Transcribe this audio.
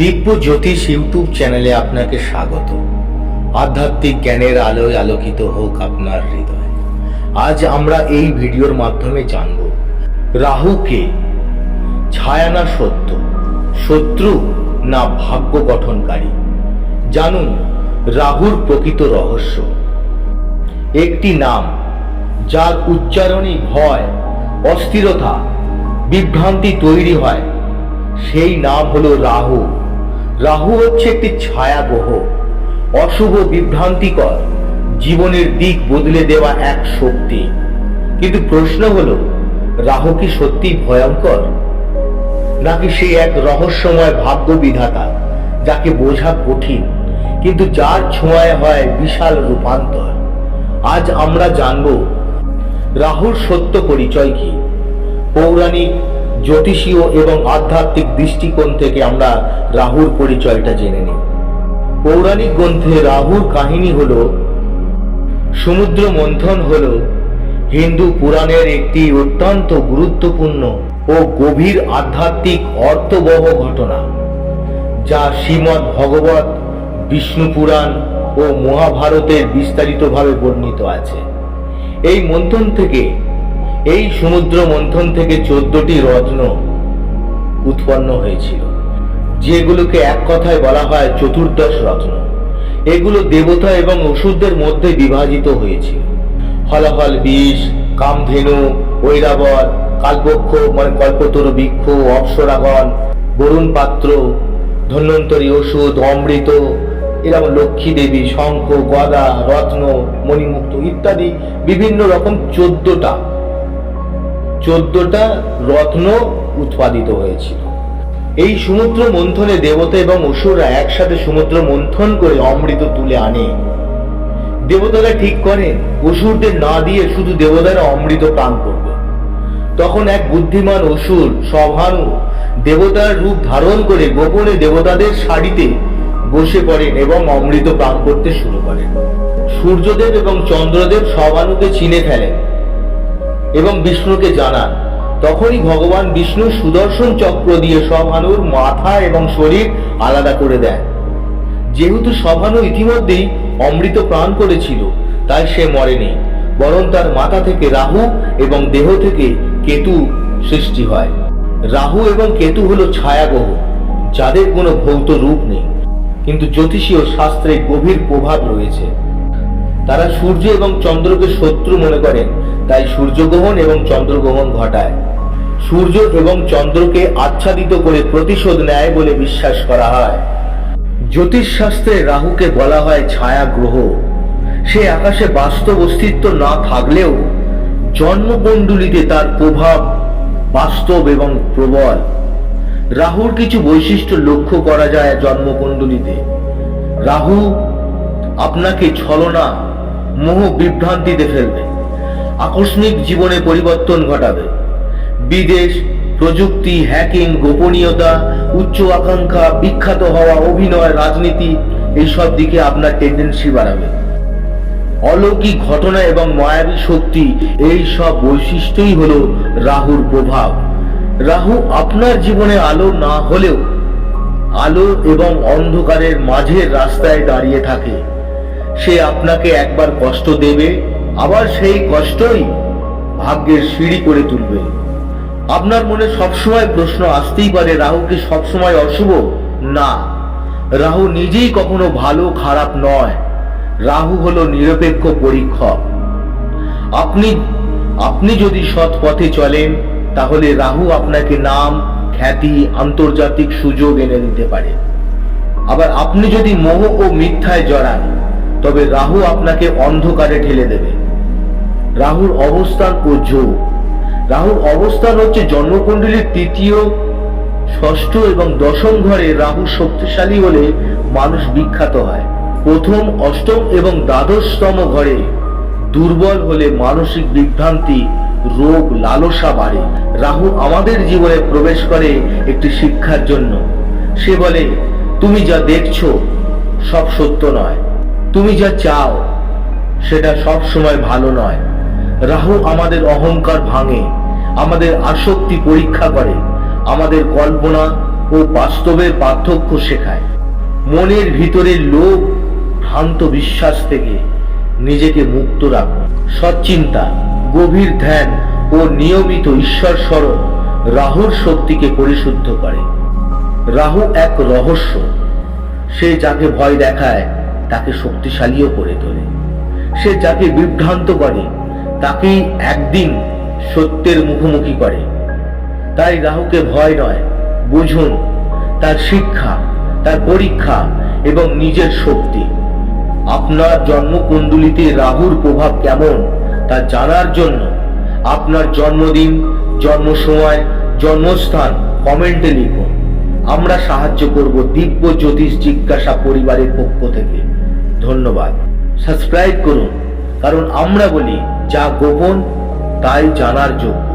দিব্য জ্যোতিষ YouTube চ্যানেলে আপনাকে স্বাগত। আধ্যাত্মিক জ্ঞানের আলোয় আলোকিত হোক আপনার হৃদয়। আজ আমরা এই ভিডিওর মাধ্যমে জানব রাহুকে ছায়া না সত্য? শত্রু না ভাগ্য গঠনকারী? জানুন, রাহুর প্রকৃত রহস্য। একটি নাম, যার উচ্চারণে ভয়, অস্থিরতা, বিভ্রান্তি তৈরি হয়। সেই নাম হলো রাহু। রাহু হচ্ছে একটি ছায়া গ্রহ অশুভ বিভ্রান্তিকর, জীবনের দিক বদলে দেওয়া এক শক্তি। কিন্তু প্রশ্ন হলো, রাহু কি সত্যি ভয়ঙ্কর? নাকি সে এক রহস্যময় ভাগ্য বিধাতা যাকে বোঝা কঠিন, কিন্তু যার ছোঁয়ায় হয় বিশাল রূপান্তর? আজ আমরা জানব, রাহুর সত্য পরিচয় কি? পৌরাণিক জ্যোতিষীয় এবং আধ্যাত্মিক দৃষ্টিকোণ থেকে আমরা রাহুর পরিচয়টা জেনে নিই। পৌরাণিক গ্রন্থে রাহুর কাহিনী হল, সমুদ্র মন্থন হল হিন্দু পুরাণের একটি অত্যন্ত গুরুত্বপূর্ণ ও গভীর আধ্যাত্মিক অর্থবহ ঘটনা, যা শ্রীমৎ ভগবত বিষ্ণু পুরাণ ও মহাভারতের বিস্তারিতভাবে বর্ণিত আছে। এই মন্থন থেকে এই সমুদ্র মন্থন থেকে চোদ্দটি রত্ন উৎপন্ন হয়েছিল, যেগুলোকে এক কথায় বলা হয় চতুর্দশ রত্ন। এগুলো দেবতা এবং অসুরদের মধ্যে বিভাজিত হয়েছিল। হলাহল বিষ, কামধেনু, ঐরাবর কালপক্ষ মানে কল্পতরু বৃক্ষ, অপ্সরাগণ, বরুণ পাত্র, ধন্বন্তরী ওষুধ, অমৃত, এরকম লক্ষ্মী দেবী, শঙ্খ, গদা, রত্ন, মণিমুক্ত ইত্যাদি বিভিন্ন রকম চোদ্দটা চোদ্দটা রত্ন উৎপাদিত হয়েছিল। এই সমুদ্র মন্থনে দেবতা এবং অসুররা একসাথে সমুদ্র মন্থন করে অমৃত তুলে আনে। দেবতারা ঠিক করে, অসুরদের না দিয়ে শুধু দেবতারা অমৃত পান করবে। তখন এক বুদ্ধিমান অসুর সভানু দেবতার রূপ ধারণ করে গোপনে দেবতাদের শাড়িতে বসে পড়েন এবং অমৃত পান করতে শুরু করেন। সূর্যদেব এবং চন্দ্রদেব সভানুকে চিনে ফেলেন। এবং বিষ্ণুকে জানান। তখনই ভগবান বিষ্ণু সুদর্শন চক্র দিয়ে সভানুর মাথা এবং শরীর আলাদা করে দেন। যেহেতু সভানু ইতিমধ্যেই অমৃত প্রাণ করেছিল, তাই সে মরেনি, বরং তার মাথা থেকে রাহু এবং দেহ থেকে কেতু সৃষ্টি হয়। রাহু এবং কেতু হলো ছায়াগ্রহ, যাদের কোনো ভৌত রূপ নেই। কিন্তু জ্যোতিষীয় শাস্ত্রে গভীর প্রভাব রয়েছে। তারা সূর্য এবং চন্দ্রকে শত্রু মনে করেন তাই সূর্যগ্রহণ এবং চন্দ্রগ্রহণ ঘটায়। সূর্য এবং চন্দ্রকে আচ্ছাদিত করে প্রতিশোধ নেয় বলে বিশ্বাস করা হয়। জ্যোতিষশাস্ত্রে রাহুকে বলা হয় ছায়া গ্রহ সে আকাশে বাস্তব অস্তিত্ব না থাকলেও জন্মকুণ্ডলিতে তার প্রভাব বাস্তব এবং প্রবল। রাহুর কিছু বৈশিষ্ট্য লক্ষ্য করা যায় জন্মকুণ্ডলিতে রাহু, আপনাকে ছলনা মোহ বিভ্রান্তিতে ফেলবে। আকস্মিক জীবনে পরিবর্তন ঘটাবে। বিদেশ, প্রযুক্তি হ্যাকিং গোপনীয়তা, উচ্চ আকাঙ্ক্ষা, বিখ্যাত হওয়া, অভিনয়, রাজনীতি, এইসব দিকে আপনার টেন্ডেন্সি বাড়াবে। অলৌকিক ঘটনা এবং মায়াবী শক্তি এই সব বৈশিষ্ট্যই হলো রাহুর প্রভাব। রাহু আপনার জীবনে আলো না হলেও, আলো এবং অন্ধকারের মাঝের রাস্তায় দাঁড়িয়ে থাকে। সে আপনাকে একবার কষ্ট দেবে, আবার সেই কষ্টই ভাগ্যের সিঁড়ি করে তুলবে। আপনার মনে সবসময় প্রশ্ন আসতেই পারে, রাহু কি সবসময় অশুভ? না। রাহু নিজেই কখনো ভালো, খারাপ নয়। রাহু হলো নিরপেক্ষ পরীক্ষক। আপনি আপনি যদি সৎ পথে চলেন, তাহলে রাহু আপনাকে নাম, খ্যাতি, আন্তর্জাতিক সুযোগ এনে দিতে পারে। আবার আপনি যদি মোহ ও মিথ্যায় জড়ান তবে রাহু আপনাকে অন্ধকারে ঠেলে দেবে। রাহুর অবস্থান ও যোগ রাহুর অবস্থান হচ্ছে জন্মকুণ্ডলীর তৃতীয়, ষষ্ঠ এবং দশম ঘরে রাহু শক্তিশালী হলে মানুষ বিখ্যাত হয়। প্রথম, অষ্টম এবং দ্বাদশতম ঘরে দুর্বল হলে মানসিক বিভ্রান্তি, রোগ, লালসা বাড়ে। রাহু আমাদের জীবনে প্রবেশ করে একটি শিক্ষার জন্য। সে বলে, তুমি যা দেখছ সব সত্য নয়। তুমি যা চাও, সেটা সব সময় ভালো নয়। রাহু আমাদের অহংকার ভাঙে, আমাদের আসক্তি পরীক্ষা করে, আমাদের কল্পনা ও বাস্তবের পার্থক্য শেখায়। মনের ভিতরে লোভ ভ্রান্ত বিশ্বাস থেকে নিজেকে মুক্ত রাখুন সচ্চিন্তা, গভীর ধ্যান ও নিয়মিত ঈশ্বর স্মরণ রাহুর শক্তিকে পরিশুদ্ধ করে। রাহু এক রহস্য। সে যাকে ভয় দেখায় তাকে শক্তিশালীও করে তোলে। সে যাকে বিভ্রান্ত করে, তাকেই একদিন সত্যের মুখোমুখি করে। তাই রাহুকে ভয় নয়, বুঝুন, তার শিক্ষা, তার পরীক্ষা এবং নিজের শক্তি। আপনার জন্মকুণ্ডলিতে রাহুর প্রভাব কেমন, তা জানার জন্য আপনার জন্মদিন জন্ম সময় জন্মস্থান কমেন্টে লিখুন। আমরা সাহায্য করব দিব্য জ্যোতিষ জিজ্ঞাসা পরিবারের পক্ষ থেকে। ধন্যবাদ। সাবস্ক্রাইব করুন কারণ আমরা বলি যা গোপন তাই জানার যোগ্য।